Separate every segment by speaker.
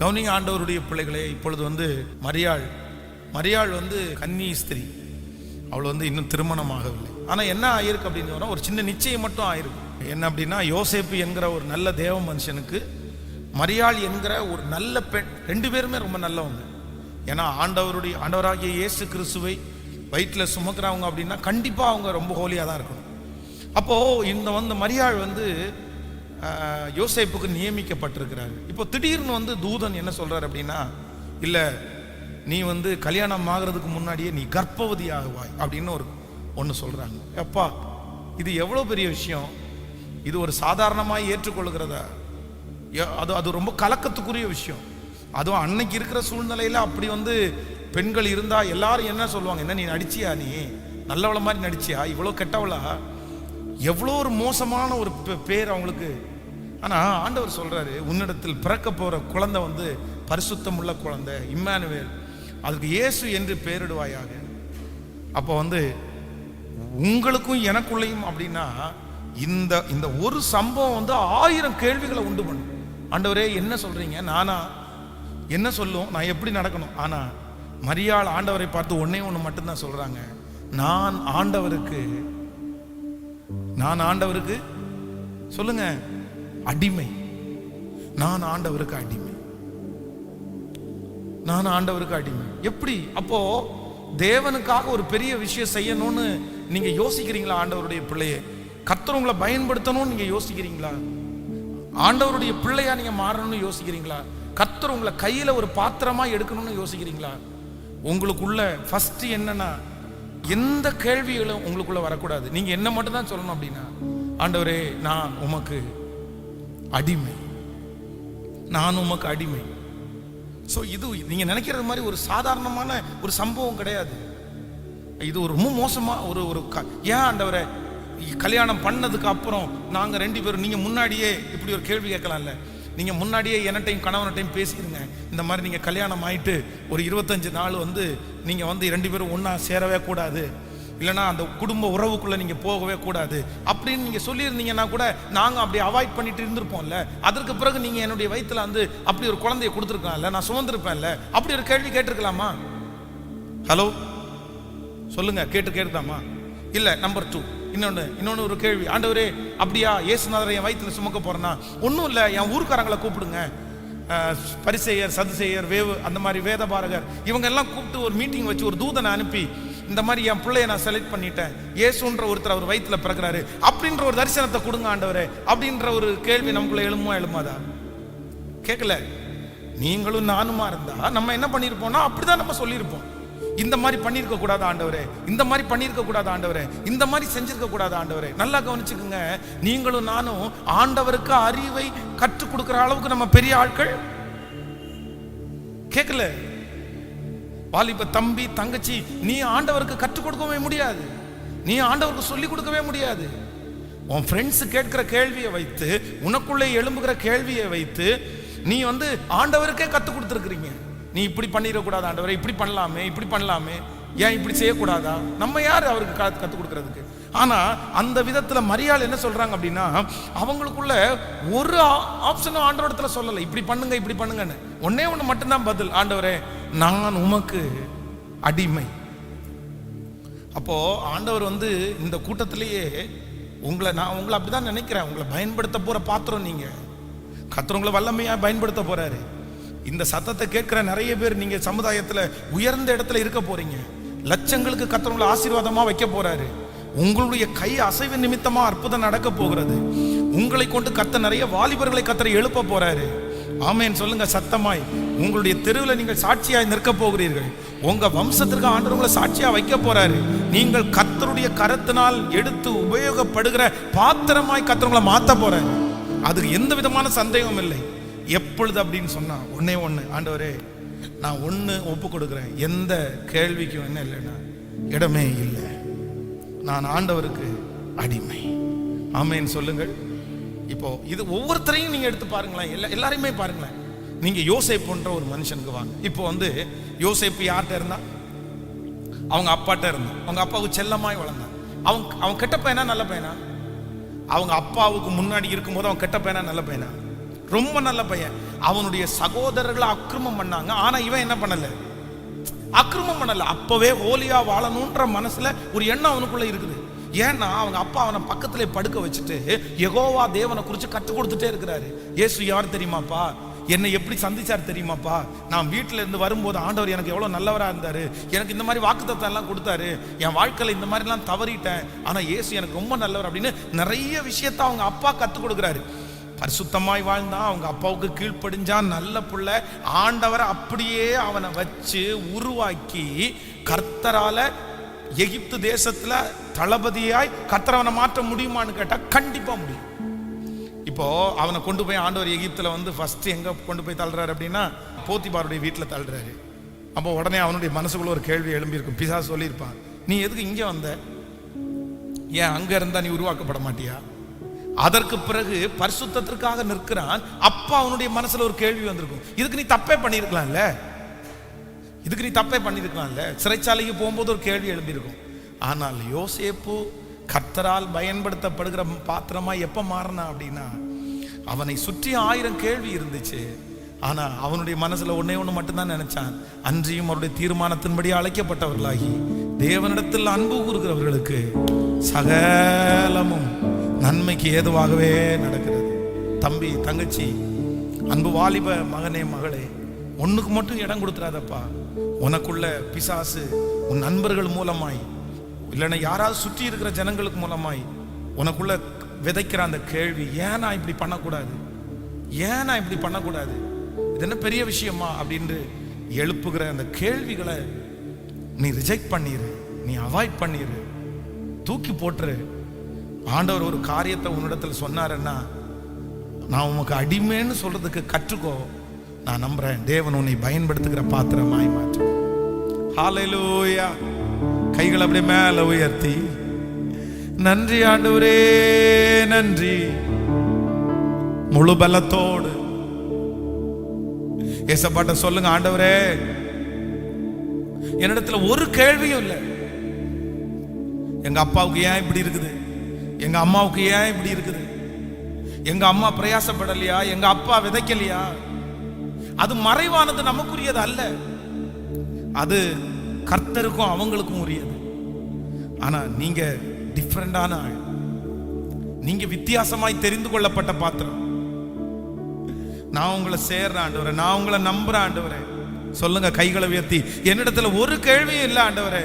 Speaker 1: கவுனிங் ஆண்டவருடைய பிள்ளைகளே இப்பொழுது வந்து மரியாள் மரியாள் வந்து கன்னி ஸ்திரீ. அவள் வந்து இன்னும் திருமணம் ஆகவில்லை ஆனால் என்ன ஆயிருக்கு அப்படின்னு சொன்னால் ஒரு சின்ன நிச்சயம் மட்டும் ஆயிருக்கு. என்ன அப்படின்னா யோசேப்பு என்கிற ஒரு நல்ல தேவ மனுஷனுக்கு மரியாள் என்கிற ஒரு நல்ல பெண் ரெண்டு பேருமே ரொம்ப நல்லவங்க. ஏன்னா ஆண்டவருடைய ஆண்டவராகிய இயேசு கிறிஸ்துவை வயிற்றில் சுமக்கிறவங்க அப்படின்னா கண்டிப்பாக அவங்க ரொம்ப ஹோலியாக தான் இருக்கணும். அப்போது இந்த வந்து மரியாள் வந்து யோசேப்புக்கு நியமிக்கப்பட்டிருக்கிறாரு. இப்போ திடீர்னு வந்து தூதன் என்ன சொல்கிறார் அப்படின்னா இல்லை நீ வந்து கல்யாணம் ஆகிறதுக்கு முன்னாடியே நீ கர்ப்பவதி ஆகுவாய் அப்படின்னு ஒரு ஒன்று சொல்கிறாங்க எப்பா இது எவ்வளோ பெரிய விஷயம்? இது ஒரு சாதாரணமாக ஏற்றுக்கொள்கிறதா? எ- அது அது ரொம்ப கலக்கத்துக்குரிய விஷயம். அதுவும் அன்னைக்கு இருக்கிற சூழ்நிலையில் அப்படி வந்து பெண்கள் இருந்தால் எல்லாரும் என்ன சொல்லுவாங்க? என்ன நீ நடிச்சியா நீ? நல்லவள மாதிரி நடிச்சியா? இவ்வளோ கெட்டவளா? எவ்வளோ ஒரு மோசமான ஒரு பேர் அவங்களுக்கு ஆனால் ஆண்டவர் சொல்கிறாரு உன்னிடத்தில் பிறக்க போகிற குழந்தை வந்து பரிசுத்தம் உள்ள குழந்தை இம்மானுவேல். அதுக்கு இயேசு என்று பெயரிடுவாயாக அப்போ வந்து உங்களுக்கும் எனக்குள்ளேயும் அப்படின்னா இந்த இந்த ஒரு சம்பவம் வந்து ஆயிரம் கேள்விகளை உண்டு பண்ணும். ஆண்டவரே என்ன சொல்கிறீங்க நானா? என்ன சொல்லும்? நான் எப்படி நடக்கணும்? ஆனால் மரியாள் ஆண்டவரை பார்த்து ஒன்னே ஒன்று மட்டும்தான் சொல்கிறாங்க நான் ஆண்டவருக்கு நான் ஆண்டவருக்கு சொல்லுங்கள் அடிமை. நான் ஆண்டவருக்கு அடிமை. நான் ஆண்டவருக்கு அடிமை. எப்படி? அப்போ தேவனுக்காக ஒரு பெரிய விஷயம் செய்யணும்னு நீங்க யோசிக்கிறீங்களா ஆண்டவருடைய பிள்ளையை? கர்த்தர் பயன்படுத்தணும்னு நீங்க யோசிக்கிறீங்களா? ஆண்டவருடைய பிள்ளையா நீங்க மாறணும்னு யோசிக்கிறீங்களா? கத்தர் உங்களை கையில ஒரு பாத்திரமா எடுக்கணும்னு யோசிக்கிறீங்களா? உங்களுக்குள்ள ஃபர்ஸ்ட் என்னன்னா எந்த கேள்விகளும் உங்களுக்குள்ள வரக்கூடாது. நீங்க என்ன மட்டும் தான் சொல்லணும் அப்படின்னா ஆண்டவரே நான் உமக்கு அடிமை. நான் உமக்கு அடிமை. ஸோ இது நீங்க நினைக்கிறது மாதிரி ஒரு சாதாரணமான ஒரு சம்பவம் கிடையாது. இது ஒரு ரொம்ப மோசமா ஒரு ஒரு க- ஏன் ஆண்டவரை கல்யாணம் பண்ணதுக்கு அப்புறம் நாங்க ரெண்டு பேரும் நீங்க முன்னாடியே இப்படி ஒரு கேள்வி கேட்கலாம்ல. நீங்க முன்னாடியே என்னட்டையும் கணவன்ட்டையும் பேசிடுங்க இந்த மாதிரி நீங்க கல்யாணம் ஆயிட்டு ஒரு இருபத்தஞ்சு நாள் வந்து நீங்க வந்து ரெண்டு பேரும் ஒன்றா சேரவே கூடாது. இல்லைன்னா அந்த குடும்ப உறவுக்குள்ளே நீங்கள் போகவே கூடாது அப்படின்னு நீங்கள் சொல்லியிருந்தீங்கன்னா கூட நாங்கள் அப்படி அவாய்ட் பண்ணிட்டு இருந்திருப்போம்ல. அதற்கு பிறகு நீங்கள் என்னுடைய வயிற்றில் வந்து அப்படி ஒரு குழந்தைய கொடுத்துருக்கலாம்ல நான் சுமந்திருப்பேன்ல. அப்படி ஒரு கேள்வி கேட்டிருக்கலாமா? ஹலோ சொல்லுங்க கேட்டு கேட்டுதாமா இல்லை நம்பர் டூ இன்னொன்று இன்னொன்று ஒரு கேள்வி. ஆண்டவரே அப்படியா? இயேசுநாதரை என் வயிற்றில் சுமக்க போகிறேன்னா ஒன்றும் இல்லை என் ஊர்க்காரங்களை கூப்பிடுங்க. பரிசெயர் பரிசேயர் சதுசேயர் வேவு அந்த மாதிரி வேதபாரகர் இவங்க எல்லாம் கூப்பிட்டு ஒரு மீட்டிங் வச்சு ஒரு தூதனை அனுப்பி இந்த மாதிரி என் பிள்ளைய நான் செலக்ட் பண்ணிட்டேன். இயேசுன்ற ஒருத்தர் அவர் வயிற்றுல பிறக்கிறாரு. அப்படின்ற ஒரு தரிசனத்தை கொடுங்க ஆண்டவரே. அப்படின்ற ஒரு கேள்வி நமக்குள்ள எழுமா எழுமாதா கேட்கல நீங்களும் நானுமா இருந்தா நம்ம என்ன பண்ணியிருப்போம்னா அப்படிதான் நம்ம சொல்லியிருப்போம் இந்த மாதிரி பண்ணியிருக்க கூடாது ஆண்டவரே. இந்த மாதிரி பண்ணியிருக்க கூடாது ஆண்டவரே. இந்த மாதிரி செஞ்சிருக்க கூடாது ஆண்டவரே. நல்லா கவனிச்சுக்குங்க. நீங்களும் நானும் ஆண்டவருக்கு அறிவை கற்றுக் கொடுக்கிற அளவுக்கு நம்ம பெரிய ஆட்கள்? கேட்கல வாலிப தம்பி தங்கச்சி நீ ஆண்டவருக்கு கற்றுக் கொடுக்கவே முடியாது. நீ ஆண்டவருக்கு சொல்லி கொடுக்கவே முடியாது. உன் ஃப்ரெண்ட்ஸ் கேட்கிற கேள்வியை வைத்து உனக்குள்ளே எழும்புகிற கேள்வியை வைத்து நீ வந்து ஆண்டவருக்கே கற்றுக் கொடுத்துருக்குறீங்க. நீ இப்படி பண்ணிடக்கூடாது ஆண்டவரை இப்படி பண்ணலாமே இப்படி பண்ணலாமே. ஏன் இப்படி செய்யக்கூடாதா? நம்ம யார் அவருக்கு கற்றுக் கொடுக்கறதுக்கு? ஆனால் அந்த விதத்தில் மரியாள் என்ன சொல்கிறாங்க அப்படின்னா அவங்களுக்குள்ள ஒரு ஆப்ஷனும் ஆண்டவரத்தில் சொல்லலை. இப்படி பண்ணுங்க இப்படி பண்ணுங்கன்னு. ஒன்னே ஒன்று மட்டும்தான் பதில். ஆண்டவரே நான் உமக்கு அடிமை. அப்போ ஆண்டவர் வந்து இந்த கூட்டத்திலேயே உங்களை நான் உங்களை அப்படிதான் நினைக்கிறேன். உங்களை பயன்படுத்த போற பாத்திரம் நீங்க. கத்துறவங்களை வல்லமையா பயன்படுத்த போறாரு. இந்த சத்தத்தை கேட்கிற நிறைய பேர் நீங்க சமுதாயத்துல உயர்ந்த இடத்துல இருக்க போறீங்க. லட்சங்களுக்கு கத்தவங்களை ஆசீர்வாதமா வைக்க போறாரு. உங்களுடைய கை அசைவு நிமித்தமா அற்புதம் நடக்க போகிறது. உங்களை கொண்டு கத்த நிறைய வாலிபர்களை கத்தரை எழுப்ப போறாரு. ஆமேன். சொல்லுங்க சத்தமாய். உங்களுடைய தெருவில் நீங்கள் சாட்சியாய் நிற்க போகிறீர்கள். உங்க வம்சத்திற்கு ஆண்டவங்களை உங்களை சாட்சியா வைக்க போறாரு. நீங்கள் கத்தருடைய கரத்தினால் எடுத்து உபயோகப்படுகிற பாத்திரமாய் கத்தவங்களை மாத்த போறாரு. அதுக்கு எந்த விதமான சந்தேகமும் இல்லை. எப்பொழுது அப்படின்னு சொன்னா ஒன்னே ஒன்று ஆண்டவரே நான் ஒன்று ஒப்பு கொடுக்குறேன் எந்த கேள்விக்கும் என்ன இல்லைன்னா இடமே இல்லை. நான் ஆண்டவருக்கு அடிமை. ஆமென். சொல்லுங்கள். இப்போ இது ஒவ்வொருத்தரையும் நீங்கள் எடுத்து பாருங்களேன். எல்லா எல்லாரையுமே பாருங்களேன். நீங்கள் யோசேப்புன்ற ஒரு மனுஷனுக்கு வாங்க. இப்போ வந்து யோசேப்பு யார்கிட்ட இருந்தா? அவங்க அப்பாட்ட இருந்தான் அவங்க அப்பாவுக்கு செல்லமாய் வளர்ந்தான். அவன் அவன் கெட்ட பையனா நல்ல பையனா? அவங்க அப்பாவுக்கு முன்னாடி இருக்கும்போது அவன் கெட்ட பையனா நல்ல பையனா? ரொம்ப நல்ல பையன். அவனுடைய சகோதரர்களை அக்கிரமம் பண்ணாங்க. ஆனா இவன் என்ன பண்ணல? அக்கிரமம் பண்ணல. அப்பவே ஹோலியா வாழணுன்ற மனசுல ஒரு எண்ணம் அவனுக்குள்ள இருக்குது. ஏன்னா அவங்க அப்பா அவனை பக்கத்துல படுக்க வச்சுட்டு எகோவா தேவனை குறித்து கற்றுக் கொடுத்துட்டே இருக்கிறாரு. ஏசு யார் தெரியுமாப்பா? என்னை எப்படி சந்திச்சார் தெரியுமாப்பா? நான் வீட்டில இருந்து வரும்போது ஆண்டவர் எனக்கு எவ்வளவு நல்லவரா இருந்தாரு. எனக்கு இந்த மாதிரி வாக்குத்தத்தம் எல்லாம் கொடுத்தாரு. என் வாழ்க்கையில இந்த மாதிரிலாம் தவறிட்டேன். ஆனா ஏசு எனக்கு ரொம்ப நல்லவர் அப்படின்னு நிறைய விஷயத்த அவங்க அப்பா கற்றுக் கொடுக்குறாரு. பரிசுத்தமாய் வாழ்ந்தான் அவங்க அப்பாவுக்கு கீழ்ப்படிஞ்சான் நல்ல புள்ள. ஆண்டவரை அப்படியே அவனை வச்சு உருவாக்கி கர்த்தரால எகிப்து தேசத்துல தளபதியாய் கர்த்தரவனை மாற்ற முடியுமான்னு கேட்டா கண்டிப்பா முடியும். இப்போ அவனை கொண்டு போய் ஆண்டவர் எகிப்துல வந்து ஃபர்ஸ்ட் எங்க கொண்டு போய் தள்ளுறாரு அப்படின்னா போத்திபாருடைய வீட்டுல தள்ளுறாரு. அப்போ உடனே அவனுடைய மனசுக்குள்ள ஒரு கேள்வி எழும்பியிருக்கும். பிசா சொல்லியிருப்பான் நீ எதுக்கு இங்க வந்த? ஏன் அங்க இருந்தா நீ உருவாக்கப்பட மாட்டியா? அதற்கு பிறகு பரிசுத்தத்திற்காக நிற்கிறான். அப்பா அவனுடைய மனசுல ஒரு கேள்வி வந்திருக்கும். இதுக்கு நீ தப்பே பண்ணியிருக்கலாம்ல? இதுக்கு நீ தப்பே பண்ணியிருக்கலாம்ல? சிறைச்சாலைக்கு போகும்போது ஒரு கேள்வி எழும்பியிருக்கும். ஆனால் யோசேப்பு கர்த்தரால் பயன்படுத்தப்படுகிற பாத்திரமா எப்ப மாறினா அப்படின்னா அவனை சுற்றி ஆயிரம் கேள்வி இருந்துச்சு. ஆனா அவனுடைய மனசுல ஒன்னே ஒண்ணு மட்டும்தான் நினைச்சான். அன்றியும் அவருடைய தீர்மானத்தின்படி அழைக்கப்பட்டவர்களாகி தேவனிடத்தில் அன்பு கூறுகிறவர்களுக்கு சகலமும் நன்மைக்கு ஏதுவாகவே நடக்கிறது. தம்பி தங்கச்சி அன்பு வாலிப மகனே மகளே ஒன்றுக்கு மட்டும் இடம் கொடுத்துறாதப்பா. உனக்குள்ள பிசாசு உன் நண்பர்கள் மூலமாய் இல்லைன்னா யாராவது சுற்றி இருக்கிற ஜனங்களுக்கு மூலமாய் உனக்குள்ள விதைக்கிற அந்த கேள்வி ஏன் நான் இப்படி பண்ணக்கூடாது? ஏன் நான் இப்படி பண்ணக்கூடாது? இது என்ன பெரிய விஷயமா? அப்படின்னு எழுப்புகிற அந்த கேள்விகளை நீ ரிஜெக்ட் பண்ணிரு நீ அவாய்ட் பண்ணிடு தூக்கி போட்டுரு ஆண்டவர் ஒரு காரியத்தை உன்னிடத்தில் சொன்னாருன்னா நான் உனக்கு அடிமைன்னு சொல்றதுக்கு கற்றுக்கோ. நான் நம்புறேன் தேவன் உன்னை பயன்படுத்துகிற பாத்திரமாய் மாற்று. ஹalleluya கைகளை அப்படியே மேல உயர்த்தி. நன்றி ஆண்டவரே நன்றி. முழு பலத்தோடு. ஏசப்பாட்ட சொல்லுங்க ஆண்டவரே என்னிடத்துல ஒரு கேள்வியும் இல்லை. எங்க அப்பாவுக்கு ஏன் இப்படி இருக்குது? எங்க அம்மாவுக்கு ஏன் இப்படி இருக்குது? எங்க அம்மா பிரயாசப்படலையா? எங்க அப்பா விதைக்கலையா? அது மறைவானது நமக்குரியது அல்ல. அது கர்த்தருக்கும் அவங்களுக்கும் உரியது. ஆனா நீங்க டிஃப்ரெண்டான ஆள். நீங்க வித்தியாசமாய் தெரிந்து கொள்ளப்பட்ட பாத்திரம். நான் உங்களை சேர்ற ஆண்டவரே நான் உங்களை நம்புற ஆண்டவரே. சொல்லுங்க கைகளை உயர்த்தி. என்னிடத்துல ஒரு கேள்வியும் இல்லை ஆண்டவரே.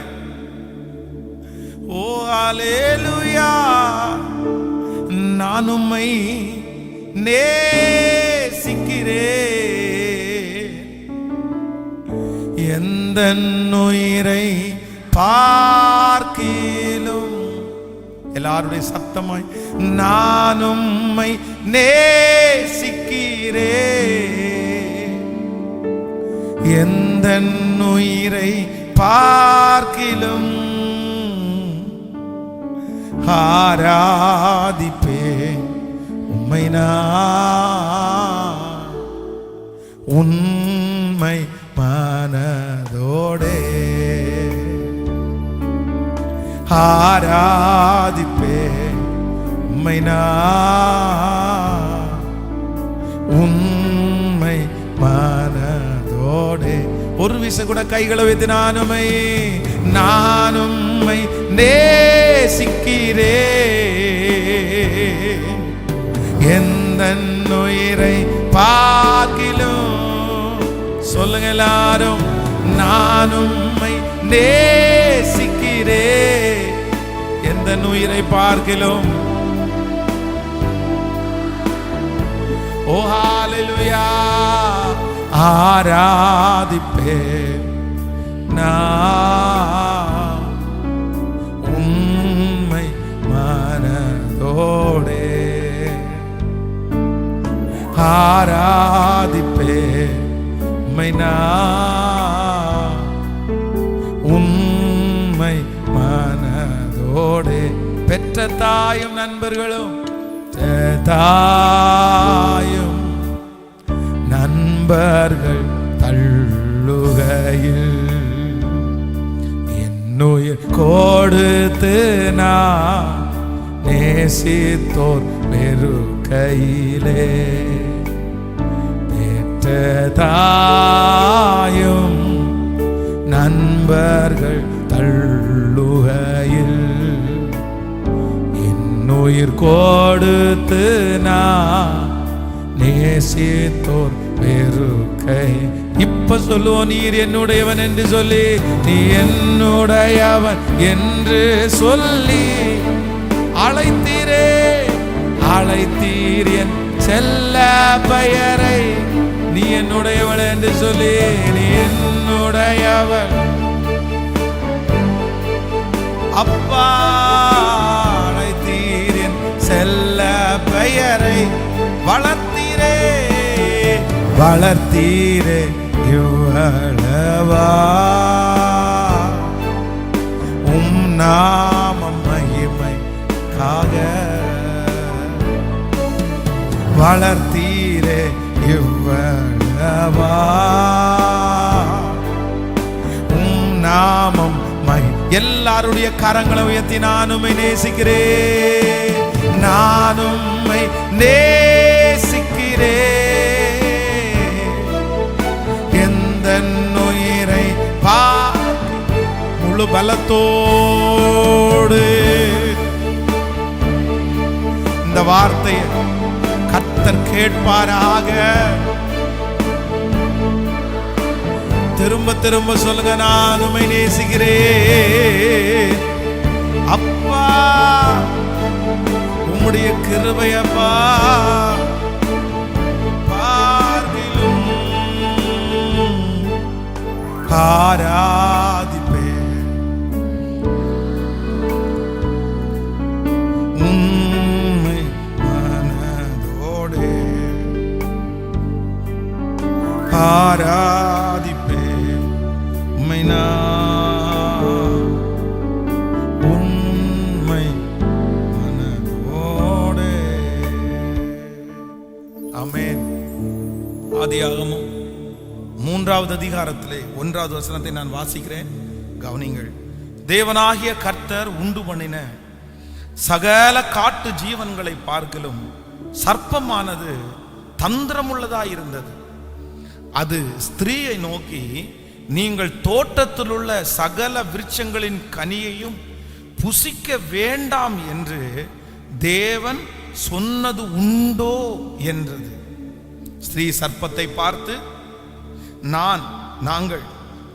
Speaker 1: ஓ அலேலுயா நான் உம்மை நேசிக்கிறேன். எந்த நுயிரை பார்க்கிலும்? எல்லாருடைய சத்தமாய் நான் உம்மை நேசிக்கிறேன். எந்த நுயிரை பார்க்கிலும்? ஆராதிப்பே உம்மை உண்மை மனதோடே. ஆராதிப்பே. உம்மை உண்மை மனதோடே. ஒரு விச கூட கைகளை வைத்து நானுமை நானும்மை நேசிக்கிறேன். எந்த உயிரை பார்க்கிலும் சொல்லுங்க எல்லாரும் நானும் உம்மை நேசிக்கிறேன். எந்த உயிரை பார்க்கிலும். ஓ ஆராதிப்பே ஆராதிப்பேன். நான் ஆராதிப்பே உம்மை உண்மை மனதோடு பெற்ற தாயும் நண்பர்களும் தாயும் நண்பர்கள் தள்ளுகையில். என்னுயிர் கொடுத்து நான் நேசித்தோர் வெறுக்கையிலே பெற்ற தாயும் நண்பர்கள் தள்ளுகையில் என்னுயிர் கொடுத்து நான் நேசித்தோர் வெறுக்கை. இப்ப சொல்லுவோம் நீர் என்னுடையவன் என்று சொல்லி நீ என்னுடையவன் என்று சொல்லி அழைத்தீரே அழைத்தீர் என் செல்ல பெயரை. நீ என்னுடையவள் என்று சொல்லி நீ என்னுடையவள். அப்பா அழைத்தீர் செல்ல பெயரை வளர்த்தீரே. வளர்த்தீரே இவ்வளவா. உம் நாமம் மகிமைக்காக வளர்த்தீரே இவ்வளவா? உம் நாமம் மகி எல்லாருடைய கரங்களை உயர்த்தி நான் நேசிக்கிறேன். நானும் நேசிக்கிறேன். எந்த நுயிரை பா முழு பலத்தோடு இந்த வார்த்தையை கர்த்தர் கேட்பாராக. திரும்ப திரும்ப சொல்லுங்க நான் உம்மை நேசிக்கிறேன். அப்பா உம்முடைய கிருபையப்பா பார்க்கிலும் காரா ஆராதிப்பேன் உம்மை நான் உண்மை மனதோடே. ஆமென். மூன்றாவது அதிகாரத்திலே ஒன்றாவது வசனத்தை நான் வாசிக்கிறேன். கவனிங்கள் தேவனாகிய கர்த்தர் உண்டு பண்ணின சகல காட்டு ஜீவன்களை பார்க்கலும் சர்ப்பமானது தந்திரமுள்ளதாய் இருந்தது அது ஸ்திரீயை நோக்கி நீங்கள் தோட்டத்தில் உள்ள சகல விருட்சங்களின் கனியையும் புசிக்க வேண்டாம் என்று தேவன் சொன்னது உண்டோ? என்றது. ஸ்ரீ சர்ப்பத்தை பார்த்து நான் நாங்கள்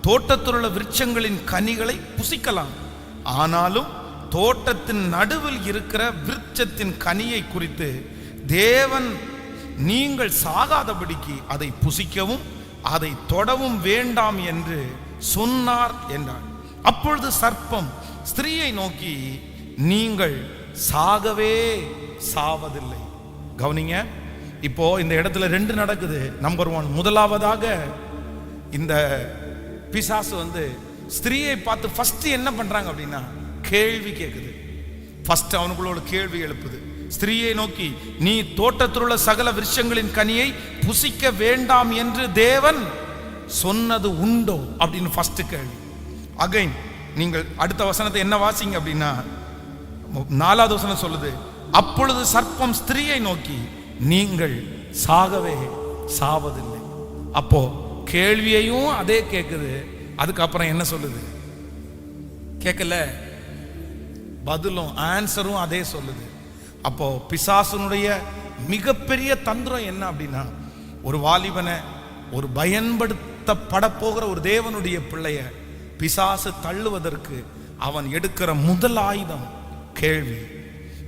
Speaker 1: தோட்டத்தில் உள்ள விருட்சங்களின் கனிகளை புசிக்கலாம். ஆனாலும் தோட்டத்தின் நடுவில் இருக்கிற விருட்சத்தின் கனியை குறித்து தேவன் நீங்கள் சாகாதபடிக்கு அதை புசிக்கவும் அதை தொடவும் வேண்டாம் என்று சொன்னார் என்றார். அப்பொழுது சர்ப்பம் ஸ்திரீயை நோக்கி நீங்கள் சாகவே சாவதில்லை. கவனிங்க இப்போ இந்த இடத்துல ரெண்டு நடக்குது. நம்பர் ஒன் முதலாவதாக இந்த பிசாசு வந்து ஸ்திரீயை பார்த்து ஃபஸ்ட்டு என்ன பண்ணுறாங்க அப்படின்னா கேள்வி கேட்குது ஃபஸ்ட்டு அவனுக்குள்ள கேள்வி எழுப்புது. ஸ்திரீயை நோக்கி நீ தோட்டத்திலுள்ள சகல விருஷங்களின் கனியை புசிக்க வேண்டாம் என்று தேவன் சொன்னது உண்டோ? அப்படின்னு ஃபர்ஸ்ட் கேள்வி. அகைன் நீங்கள் அடுத்த வசனத்தை என்ன வாசிங்க அப்படின்னா நாலாவது வசனம் சொல்லுது அப்பொழுது சர்ப்பம் ஸ்திரீயை நோக்கி நீங்கள் சாகவே சாவதில்லை. அப்போ கேள்வியையும் அதே கேட்குது அதுக்கப்புறம் என்ன சொல்லுது? கேட்கல பதிலும் ஆன்சரும் அதே சொல்லுது. அப்போ பிசாசனுடைய மிகப்பெரிய தந்திரம் என்ன அப்படின்னா ஒரு வாலிபனை ஒரு பயன்படுத்தப்பட போகிற ஒரு தேவனுடைய பிள்ளைய பிசாசு தள்ளுவதற்கு அவன் எடுக்கிற முதல் ஆயுதம் கேள்வி.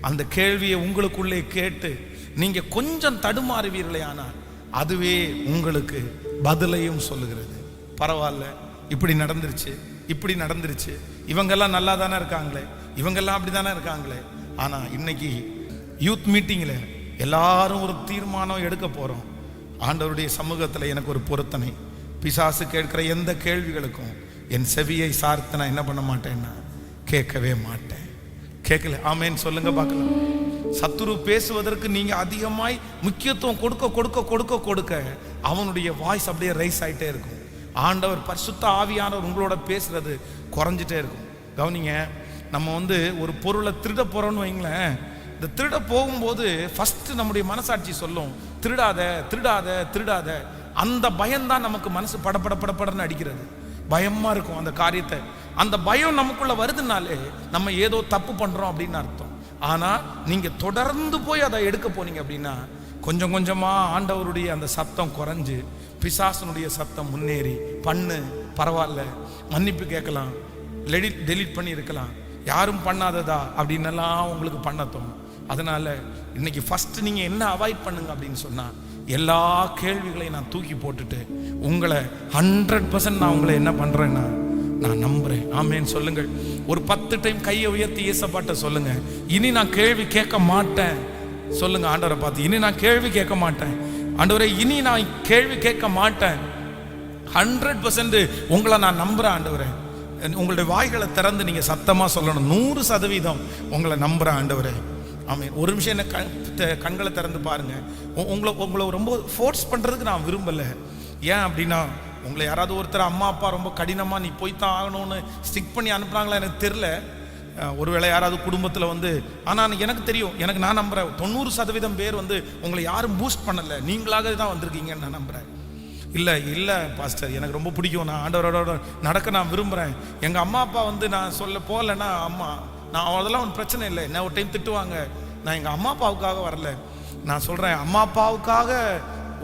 Speaker 1: அந்த கேள்வியை உங்களுக்குள்ளே கேட்டு நீங்க கொஞ்சம் தடுமாறுவீர்களே ஆனால் அதுவே உங்களுக்கு பதிலையும் சொல்லுகிறது. பரவாயில்ல இப்படி நடந்துருச்சு இப்படி நடந்துருச்சு. இவங்கெல்லாம் நல்லா தானே இருக்காங்களே இவங்கெல்லாம் அப்படி தானே இருக்காங்களே. ஆனால் இன்னைக்கு யூத் மீட்டிங்கில் எல்லாரும் ஒரு தீர்மானம் எடுக்க போகிறோம் ஆண்டவருடைய சமூகத்தில் எனக்கு ஒரு பொருத்தனை. பிசாசு கேட்கிற எந்த கேள்விகளுக்கும் என் செவியை சார்த்து நான் என்ன பண்ண மாட்டேன்னா கேட்கவே மாட்டேன். கேட்கல. ஆமேன்னு சொல்லுங்க பார்க்கலாம். சத்துரு பேசுவதற்கு நீங்கள் அதிகமாய் முக்கியத்துவம் கொடுக்க கொடுக்க கொடுக்க கொடுக்க அவனுடைய வாய்ஸ் அப்படியே ரைஸ் ஆகிட்டே இருக்கும். ஆண்டவர் பரிசுத்த ஆவியானவர் உங்களோட பேசுறது குறைஞ்சிட்டே இருக்கும். கவனிங்க நம்ம வந்து ஒரு பொருளை திருட போகிறோன்னு வைங்களேன் இந்த திருட போகும்போது ஃபஸ்ட்டு நம்முடைய மனசாட்சி சொல்லும் திருடாத திருடாத திருடாத. அந்த பயம்தான் நமக்கு மனசு படபட படபடன்னு அடிக்கிறது. பயமாக இருக்கும் அந்த காரியத்தை. அந்த பயம் நமக்குள்ள வருதுனாலே நம்ம ஏதோ தப்பு பண்ணுறோம் அப்படின்னு அர்த்தம். ஆனால் நீங்கள் தொடர்ந்து போய் அதை எடுக்க போனீங்க அப்படின்னா கொஞ்சம் கொஞ்சமாக ஆண்டவருடைய அந்த சத்தம் குறைஞ்சு பிசாசனுடைய சத்தம் முன்னேறி பண்ணு பரவாயில்ல மன்னிப்பு கேட்கலாம் லெடிட் டெலீட் பண்ணி இருக்கலாம் யாரும் பண்ணாததா? அப்படின்னு எல்லாம் உங்களுக்கு பண்ண தோணும். அதனால் இன்னைக்கு ஃபஸ்ட்டு நீங்கள் என்ன அவாய்ட் பண்ணுங்க அப்படின்னு சொன்னால் எல்லா கேள்விகளையும் நான் தூக்கி போட்டுட்டு உங்களை ஹண்ட்ரட் பர்சன்ட் நான் உங்களை என்ன பண்ணுறேன்னா நான் நம்புகிறேன் ஆமேன்னு சொல்லுங்கள். ஒரு பத்து டைம் கையை உயர்த்தி இயேசப்பாட்ட சொல்லுங்கள் இனி நான் கேள்வி கேட்க மாட்டேன். சொல்லுங்கள் ஆண்டவரை பார்த்து. இனி நான் கேள்வி கேட்க மாட்டேன். ஆண்டவரே இனி நான் கேள்வி கேட்க மாட்டேன். ஹண்ட்ரட் பர்சன்ட் உங்களை நான் நம்புகிறேன் ஆண்டவரை. உங்களுடைய வாய்களை திறந்து நீங்கள் சத்தமாக சொல்லணும். நூறு சதவீதம் உங்களை நம்புகிறேன் ஆண்டவரே. ஆமாம் ஒரு நிமிஷம் என்ன கண் த- கண்களை திறந்து பாருங்க. உங்களை உங்களை ரொம்ப ஃபோர்ஸ் பண்ணுறதுக்கு நான் விரும்பலை. ஏன் அப்படின்னா உங்களை யாராவது ஒருத்தர் அம்மா அப்பா ரொம்ப கடினமாக நீ போய்த்தான் ஆகணும்னு ஸ்டிக் பண்ணி அனுப்புனாங்களா? எனக்கு தெரில ஒருவேளை யாராவது குடும்பத்தில் வந்து ஆனால் எனக்கு தெரியும் எனக்கு நான் நம்புறேன் தொண்ணூறு சதவீதம் பேர் வந்து உங்களை யாரும் பூஸ்ட் பண்ணலை. நீங்களாக தான் வந்திருக்கீங்கன்னு நான் நம்புகிறேன் இல்லை இல்லை பாஸ்டர் எனக்கு ரொம்ப பிடிக்கும். நான் ஆண்டவரோட நடக்க நான் விரும்புகிறேன் எங்கள் அம்மா அப்பா வந்து நான் சொல்ல போகலன்னா அம்மா நான் அதெல்லாம் ஒன்றும் பிரச்சனை இல்லை. என்ன ஒரு டைம் திட்டுவாங்க. நான் எங்கள் அம்மா அப்பாவுக்காக வரல. நான் சொல்கிறேன் அம்மா அப்பாவுக்காக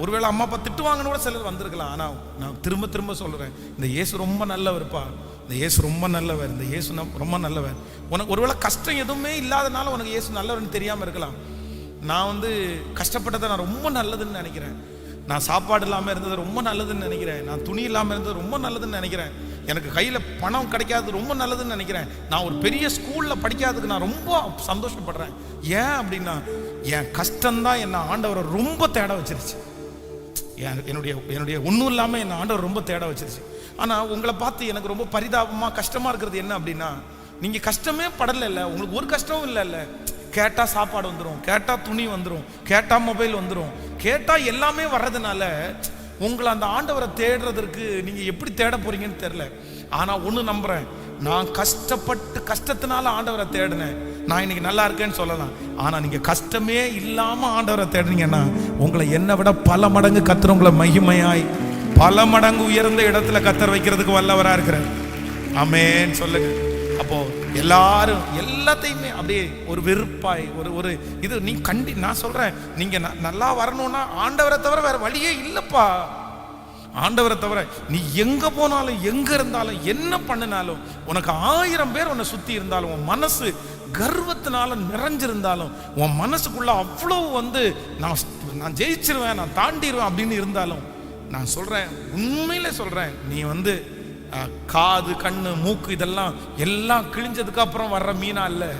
Speaker 1: ஒருவேளை அம்மா அப்பா திட்டுவாங்கன்னு கூட சிலர் வந்திருக்கலாம். ஆனால் நான் திரும்ப திரும்ப சொல்கிறேன் இந்த இயேசு ரொம்ப நல்லவர்ப்பா. இந்த இயேசு ரொம்ப நல்லவர். இந்த இயேசு ரொம்ப நல்லவர். உனக்கு ஒருவேளை கஷ்டம் எதுவுமே இல்லாதனால உனக்கு இயேசு நல்லவர்னு தெரியாமல் இருக்கலாம். நான் வந்து கஷ்டப்பட்டதை நான் ரொம்ப நல்லதுன்னு நினைக்கிறேன். நான் சாப்பாடு இல்லாமல் இருந்தது ரொம்ப நல்லதுன்னு நினைக்கிறேன். நான் துணி இல்லாமல் இருந்தது ரொம்ப நல்லதுன்னு நினைக்கிறேன். எனக்கு கையில் பணம் கிடைக்காது ரொம்ப நல்லதுன்னு நினைக்கிறேன். நான் ஒரு பெரிய ஸ்கூலில் படிக்காததுக்கு நான் ரொம்ப சந்தோஷப்படுறேன். ஏன் அப்படின்னா என் கஷ்டம்தான் என்னை ஆண்டவரை ரொம்ப தேட வச்சிருச்சு. என்னுடைய என்னுடைய ஒன்றும் இல்லாமல் என்னை ஆண்டவர் ரொம்ப தேட வச்சிருச்சு. ஆனால் உங்களை பார்த்து எனக்கு ரொம்ப பரிதாபமாக கஷ்டமாக இருக்கிறது என்ன அப்படின்னா நீங்கள் கஷ்டமே படலைல்ல உங்களுக்கு ஒரு கஷ்டமும் இல்லைல்ல. கேட்டால் சாப்பாடு வந்துடும் கேட்டால் துணி வந்துடும் கேட்டால் மொபைல் வந்துடும் கேட்டால் எல்லாமே வர்றதுனால உங்களை அந்த ஆண்டவரை தேடுறதற்கு நீங்கள் எப்படி தேட போறீங்கன்னு தெரில ஆனால் ஒன்று நம்புகிறேன் நான் கஷ்டப்பட்டு கஷ்டத்தினால ஆண்டவரை தேடினேன். நான் இன்னைக்கு நல்லா இருக்கேன்னு சொல்லலாம். ஆனால் நீங்கள் கஷ்டமே இல்லாமல் ஆண்டவரை தேடுனீங்கன்னா உங்களை என்னை விட பல மடங்கு கத்துற உங்களை மகிமையாய் பல மடங்கு உயர்ந்த இடத்துல கத்தர் வைக்கிறதுக்கு வல்லவரா இருக்கிறேன் அமேன்னு சொல்லுங்க. அப்போ எல்லாரும் எல்லாத்தையுமே அப்படியே ஒரு வெறுப்பாய் ஒரு ஒரு இது நீ கண்டி நான் சொல்றேன் நீங்க நல்லா வரணும்னா ஆண்டவரை தவிர வேற வழியே இல்லப்பா. ஆண்டவரை தவிர நீ எங்க போனாலும் எங்க இருந்தாலும் என்ன பண்ணினாலும் உனக்கு ஆயிரம் பேர் உன்னை சுத்தி இருந்தாலும் உன் மனசு கர்வத்தினால நிறைஞ்சிருந்தாலும் உன் மனசுக்குள்ள அவ்வளவு வந்து நான் நான் ஜெயிச்சிருவேன் நான் தாண்டிடுவேன் அப்படின்னு இருந்தாலும் நான் சொல்றேன் உண்மையில சொல்றேன் நீ வந்து காது கண்ணு மூக்கு இதெல்லாம் எல்லாம் கிழிஞ்சதுக்கு அப்புறம் வர்ற மீனா இல்லை.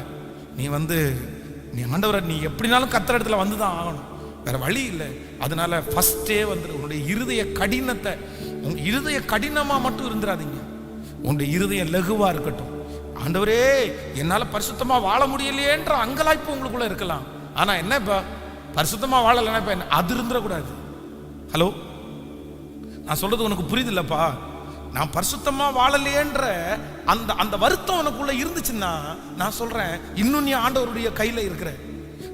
Speaker 1: நீ வந்து நீ ஆண்டவரை நீ எப்படினாலும் கத்துற இடத்துல வந்து தான் ஆகணும். வேற வழி இல்லை. அதனால ஃபஸ்ட்டே வந்துடு உன்னுடைய இருதய கடினத்தை உங்க இருதய கடினமாக மட்டும் இருந்துடாதீங்க உன்னுடைய இருதயம் லகுவாக இருக்கட்டும். ஆண்டவரே என்னால் பரிசுத்தமாக வாழ முடியலையேன்ற அங்கலாய்ப்பு உங்களுக்குள்ள இருக்கலாம். ஆனால் என்ன இப்போ? பரிசுத்தமாக வாழலைன்னா இப்போ என்ன? அது இருந்துடக்கூடாது ஹலோ நான் சொல்றது உனக்கு புரியுது இல்லைப்பா? நான் பரிசுத்தமாக வாழலையேன்ற அந்த அந்த வருத்தம் உனக்குள்ளே இருந்துச்சுன்னா நான் சொல்கிறேன் இன்னும் நீ ஆண்டவருடைய கையில் இருக்கிற.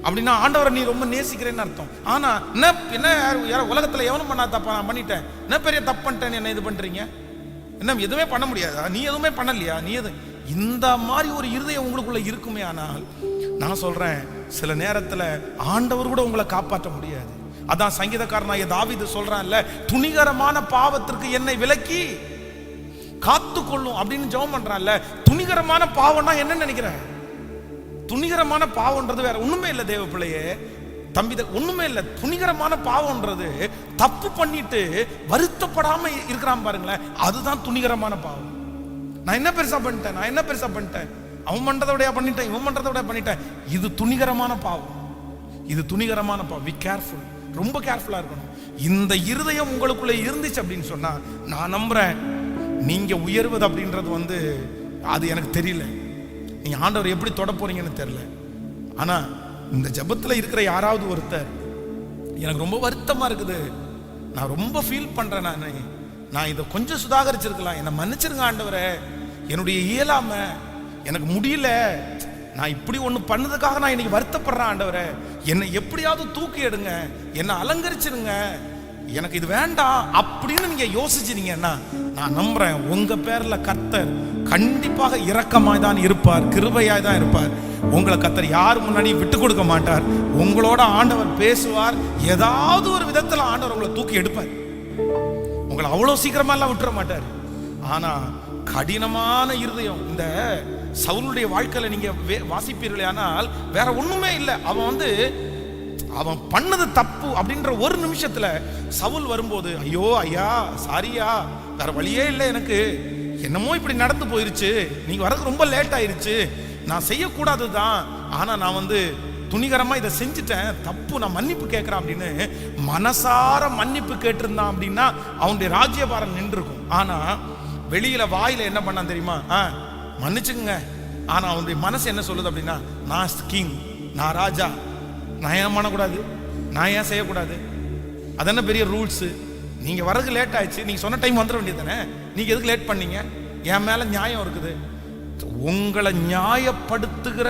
Speaker 1: அப்படின்னா ஆண்டவரை நீ ரொம்ப நேசிக்கிறேன்னு அர்த்தம். ஆனால் என்ன என்ன யார் யாரோ உலகத்தில் எவனும் பண்ணா தப்பா நான் பண்ணிட்டேன். என்ன பெரிய தப்பு பண்ணிட்டேன்னு என்ன இது பண்ணுறீங்க என்ன எதுவுமே பண்ண முடியாதா. நீ எதுவுமே பண்ணலையா? நீ எது? இந்த மாதிரி ஒரு இருதயம் உங்களுக்குள்ளே இருக்குமே ஆனால் நான் சொல்கிறேன் சில நேரத்தில் ஆண்டவர் கூட உங்களை காப்பாற்ற முடியாது. அதான் சங்கீதக்காரனாகிய தாவிது சொல்றான்ல துணிகரமான பாவத்திற்கு என்னை விலக்கி காத்து கொள்ளும் அப்படின்னு ஜெபம் பண்றான்ல. துணிகரமான பாவம்னா என்ன நினைக்கிறேன்? துணிகரமான பாவம்ன்றது வேற ஒண்ணுமே இல்லை தேவ பிள்ளையே. தம்பி ஒண்ணுமே இல்லை. துணிகரமான பாவம்ன்றது தப்பு பண்ணிட்டு வருத்தப்படாம இருக்கிறான் பாருங்களேன். அதுதான் துணிகரமான பாவம். நான் என்ன பெருசா பண்ணிட்டேன்? நான் என்ன பெருசா பண்ணிட்டேன்? அவன் பண்றதை பண்ணிட்டேன் இவன் பண்றதை விட பண்ணிட்டேன். இது துணிகரமான பாவம். இது துணிகரமான பாவம். வி கேர்ஃபுல் ரொம்ப கேர்ஃபுல்லா இருக்கணும். இந்த இருதயம் உங்களுக்குள்ள இருந்துச்சு அப்படின்னு சொன்னா நான் நம்புறேன். நீங்கள் உயர்வது அப்படின்றது வந்து அது எனக்கு தெரியல. நீங்கள் ஆண்டவர் எப்படி தொட தெரில ஆனால் இந்த ஜபத்தில் இருக்கிற யாராவது ஒருத்தர் எனக்கு ரொம்ப வருத்தமாக இருக்குது. நான் ரொம்ப ஃபீல் பண்ணுறேன் நான். நான் இதை கொஞ்சம் சுதாகரிச்சிருக்கலாம். என்னை மன்னிச்சிருங்க ஆண்டவரை. என்னுடைய இயலாம எனக்கு முடியல. நான் இப்படி ஒன்று பண்ணதுக்காக நான் இன்னைக்கு வருத்தப்படுறேன் ஆண்டவரை. என்னை எப்படியாவது தூக்கி எடுங்க. என்னை அலங்கரிச்சிருங்க. எனக்கு இது வேண்டாம் அப்படின்னு நீங்க யோசிச்சிருங்கன்னா நான் நம்புறேன் உங்க பேர்ல கர்த்தர் கண்டிப்பாக இரக்கமாய் தான் இருப்பார் கிருபையாய் தான் இருப்பார். உங்களை கத்தர் யார் முன்னாடி விட்டு கொடுக்க மாட்டார் உங்களோட ஆண்டவர் பேசுவார் ஏதாவது ஒரு விதத்துல ஆண்டவர் உங்களை தூக்கி எடுப்பார். உங்களை அவ்வளோ சீக்கிரமா எல்லாம் விட்டுற மாட்டார். ஆனா கடினமான இருதயம் இந்த சவுனுடைய வாழ்க்கையில நீங்க வே- வாசிப்பீர்களே ஆனால் வேற ஒண்ணுமே இல்லை. அவன் வந்து அவன் பண்ணது தப்பு அப்படின்ற ஒரு நிமிஷத்துல சவுல் வரும்போது ஐயோ ஐயா சாரியா வேற வழியே இல்லை எனக்கு. என்னமோ இப்படி நடந்து போயிருச்சு. நீங்க வரது ரொம்ப லேட் ஆயிருச்சு. நான் செய்யக்கூடாது தான் ஆனா நான் வந்து துணிகரமா இதை செஞ்சுட்டேன். தப்பு நான் மன்னிப்பு கேட்கிறேன் அப்படின்னு மனசார மன்னிப்பு கேட்டிருந்தான் அப்படின்னா அவனுடைய ராஜ்யபாரம் நின்றுருக்கும் ஆனா வெளியில வாயில என்ன பண்ணான் தெரியுமா? ஆ மன்னிச்சுங்க ஆனா அவனுடைய மனசு என்ன சொல்லுது அப்படின்னா நான் கிங் நான் ராஜா நான் ஏன் பண்ணக்கூடாது நான் ஏன் செய்யக்கூடாது? அது என்ன பெரிய ரூல்ஸு நீங்கள் வரதுக்கு லேட் ஆயிடுச்சு. நீங்கள் சொன்ன டைம் வந்துட வேண்டியது தானே நீங்கள் எதுக்கு லேட் பண்ணீங்க? என் மேலே நியாயம் இருக்குது. உங்களை நியாயப்படுத்துகிற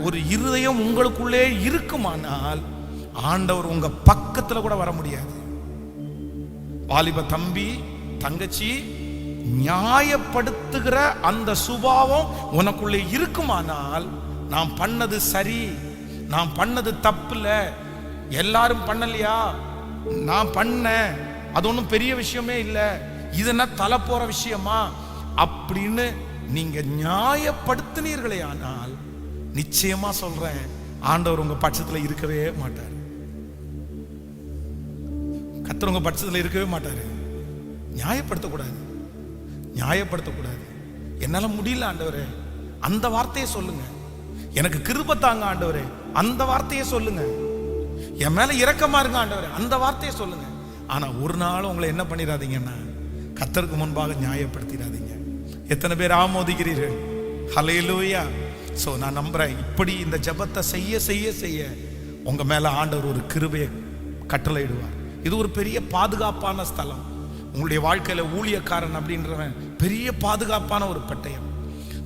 Speaker 1: ஒரு இருதயம் உங்களுக்குள்ளே இருக்குமானால் ஆண்டவர் உங்க பக்கத்துல கூட வர முடியாது. வாலிப தம்பி தங்கச்சி நியாயப்படுத்துகிற அந்த சுபாவம் உனக்குள்ளே இருக்குமானால் நான் பண்ணது சரி. நான் பண்ணது தப்பு எல்லாரும் பண்ணலையா? நான் பண்ணேன். அது ஒன்றும் பெரிய விஷயமே இல்லை. இது என்ன தலை போற விஷயமா? அப்படின்னு நீங்க நியாயப்படுத்தினீர்களே ஆனால் நிச்சயமா சொல்றேன். ஆண்டவர் உங்க பட்சத்துல இருக்கவே மாட்டார். கத்தர் உங்க பட்சத்துல இருக்கவே மாட்டாரு. நியாயப்படுத்தக்கூடாது. நியாயப்படுத்தக்கூடாது. என்னால் முடியல ஆண்டவரே. அந்த வார்த்தையை சொல்லுங்க. எனக்கு கிருப தாங்க ஆண்டவரே. அந்த வார்த்தையை சொல்லுங்க. என் மேல இரக்கமா இருங்க ஆண்டவரே. அந்த வார்த்தையை சொல்லுங்க. ஆனா ஒரு நாள் உங்களை என்ன பண்ணிடாதீங்கன்னா கத்தருக்கு முன்பாக நியாயப்படுத்திடாதீங்க எத்தனை பேர் ஆமோதிக்கிறீர்கள்? ஹலையிலூயா ஸோ நான் நம்புறேன் இப்படி இந்த ஜெபத்தை செய்ய செய்ய செய்ய உங்க மேல ஆண்டவர் ஒரு கிருபையை கட்டளையிடுவார். இது ஒரு பெரிய பாதுகாப்பான ஸ்தலம். உங்களுடைய வாழ்க்கையில ஊழியக்காரன் அப்படின்றவன் பெரிய பாதுகாப்பான ஒரு பட்டயம்.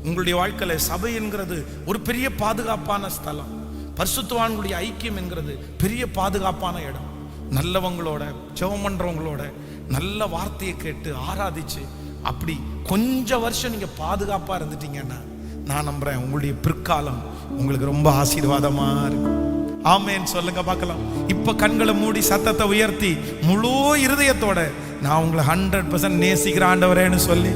Speaker 1: உங்களுடைய வாழ்க்கையில சபை என்கிறது ஒரு பெரிய பாதுகாப்பான ஸ்தலம். பரிசுத்துவான்களுடைய ஐக்கியம் என்கிறது பெரிய பாதுகாப்பான இடம். நல்லவங்களோட ஜெபம் பண்றவங்களோட நல்ல வார்த்தையை கேட்டு ஆராதிச்சு அப்படி கொஞ்ச வருஷம் நீங்க பாதுகாப்பா இருந்துட்டீங்கன்னா நான் நம்புறேன் உங்களுடைய பிற்காலம் உங்களுக்கு ரொம்ப ஆசீர்வாதமா இருக்கும். ஆமேன்னு சொல்லுங்க பார்க்கலாம். இப்ப கண்களை மூடி சத்தத்தை உயர்த்தி முழு இருதயத்தோட நான் உங்களை ஹண்ட்ரட் பர்சன்ட் நேசிக்கிற ஆண்டவரேன்னு சொல்லி.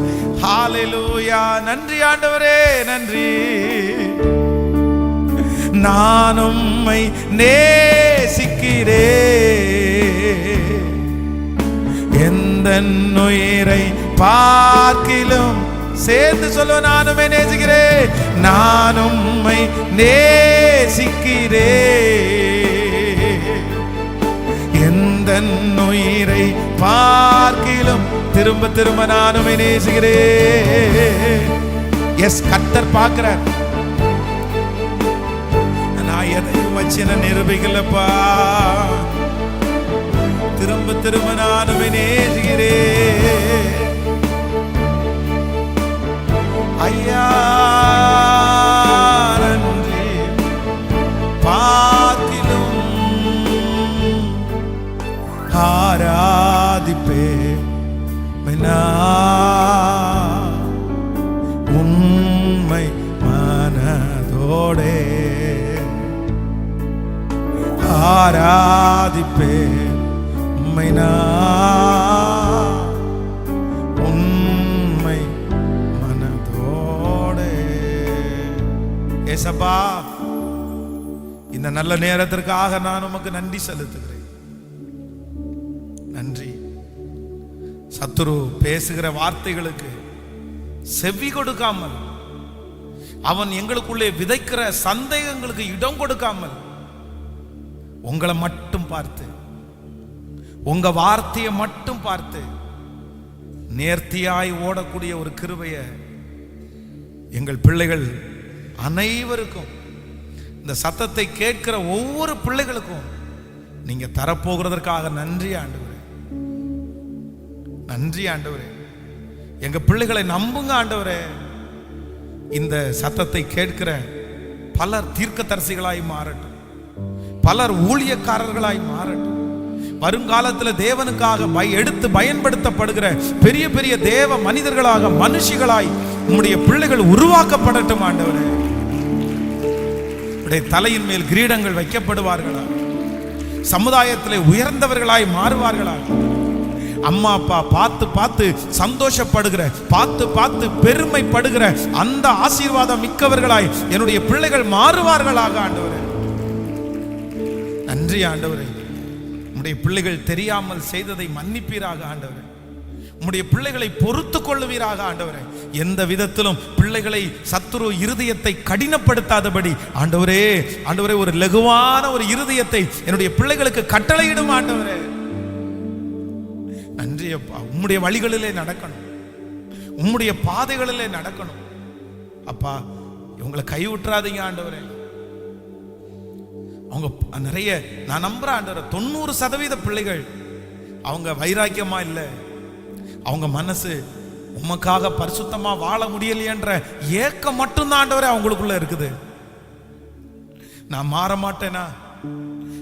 Speaker 1: ஹalleluya நன்றி ஆண்டவரே நன்றி. நான் உம்மை நேசிக்கிறே. எந்த உயிரை பார்க்கிலும் சேர்ந்து சொல்ல நானுமே நேசிக்கிறேன் நான் உம்மை நேசிக்கிறே. தன் உயிரை பார்க்கிலும் திரும்ப திரும்ப நானுமே நேசுகிறேன் எஸ் கத்தர் பார்க்கிறார். நான் எதையும் வச்சு என்ன நிரூபிக்கலப்பா. திரும்ப திரும்ப நானுமே நேசுகிறேன் ஐயா. நேரத்திற்காக நான் உமக்கு நன்றி செலுத்துகிறேன். நன்றி. சத்துரு பேசுகிற வார்த்தைகளுக்கு செவி கொடுக்காமல் அவன் எங்களுக்குள்ளே விதைக்கிற சந்தேகங்களுக்கு இடம் கொடுக்காமல் உங்களை மட்டும் பார்த்து உங்க வார்த்தையை மட்டும் பார்த்து நேர்த்தியாய் ஓடக்கூடிய ஒரு கிருபைய எங்கள் பிள்ளைகள் அனைவருக்கும் இந்த சத்தத்தை கேட்கிற ஒவ்வொரு பிள்ளைகளுக்கும் நீங்க தரப்போகிறதற்காக நன்றி ஆண்டவரே. நன்றி ஆண்டவரே. எங்க பிள்ளைகளை நம்புங்க ஆண்டவரே. இந்த சத்தத்தை கேட்கிற பலர் தீர்க்கதரிசிகளாய் மாறட்டும். பலர் ஊழியக்காரர்களாய் மாறட்டும். வருங்காலத்தில் தேவனுக்காக பய எடுத்து பயன்படுத்தப்படுகிற பெரிய பெரிய தேவ மனிதர்களாக மனுஷிகளாய் உம்முடைய பிள்ளைகள் உருவாக்கப்படட்டும் ஆண்டவரே. உடைய தலையின் மேல் கிரீடங்கள் வைக்கப்படுவார்களா? சமுதாயத்திலே உயர்ந்தவர்களாய் மாறுவார்களா? அம்மா அப்பா பார்த்து பார்த்து சந்தோஷப்படுகிற பார்த்து பார்த்து பெருமைப்படுகிற அந்த ஆசீர்வாதம் மிக்கவர்களாய் என்னுடைய பிள்ளைகள் மாறுவார்களாக ஆண்டவரே. நன்றி ஆண்டவரே. உம்முடைய பிள்ளைகள் தெரியாமல் செய்ததை மன்னிப்பீராக ஆண்டவரே. உம்முடைய பிள்ளைகளை பொறுத்து கொள்ளுவீராக ஆண்டவரே. எந்த விதத்திலும் பிள்ளைகளை சத்துரு இருதயத்தை கடினப்படுத்தாதபடி ஆண்டவரே ஆண்டவரே ஒரு லகுவான ஒரு இருதயத்தை என்னுடைய பிள்ளைகளுக்கு கட்டளையிடும் ஆண்டவரே. நன்றி அப்பா. உம்முடைய வழிகளிலே நடக்கணும். உம்முடைய பாதைகளிலே நடக்கணும். அப்பா இவங்களை கைவிட்டுறாதீங்க ஆண்டவரே. அவங்க நிறைய நான் நம்புறேன் ஆண்டவரை தொண்ணூறு சதவீத பிள்ளைகள் அவங்க வைராக்கியமா இல்லை. அவங்க மனசு உமக்காக பரிசுத்தமா வாழ முடியலையன்ற ஏக்கம் மட்டும்தான் ஆண்டவரே அவங்களுக்குள்ள இருக்குது. நான் மாற மாட்டேனா?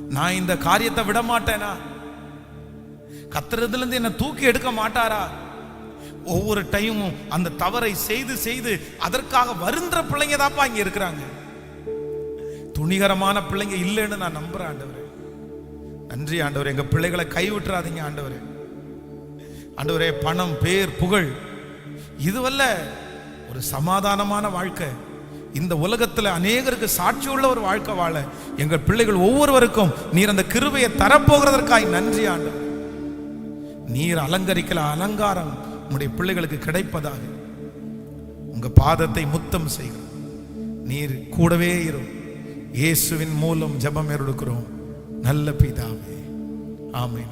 Speaker 1: நான் இந்த காரியத்தை விட மாட்டேனா? கத்துறதுல இருந்து என்னை தூக்கி எடுக்க மாட்டாரா? ஒவ்வொரு டைமும் அந்த தவறை செய்து செய்து அதற்காக வருந்துற பிள்ளைங்க தான்ப்பா இங்க இருக்கிறாங்க. துணிகரமான பிள்ளைங்க இல்லைன்னு நான் நம்புறேன் ஆண்டவரே. நன்றி ஆண்டவர். எங்க பிள்ளைகளை கைவிட்டுறாதீங்க ஆண்டவரே. ஆண்டவரே பணம் பேர் புகழ் இதுவல்ல ஒரு சமாதானமான வாழ்க்கை. இந்த உலகத்துல அநேகருக்கு சாட்சி உள்ள ஒரு வாழ்க்கை வாழ எங்கள் பிள்ளைகள் ஒவ்வொருவருக்கும் நீர் அந்த கிருபையை தரப்போகிறதற்காய் நன்றி ஆண்டு நீர் அலங்கரிக்கல அலங்காரம் உங்களுடைய பிள்ளைகளுக்கு கிடைப்பதாக. உங்க பாதத்தை முத்தம் செய்கிறோம் நீர் கூடவே இரும் இயேசுவின் மூலம் ஜெபம் எடுக்கிறோம் நல்ல பிதாவே. ஆமை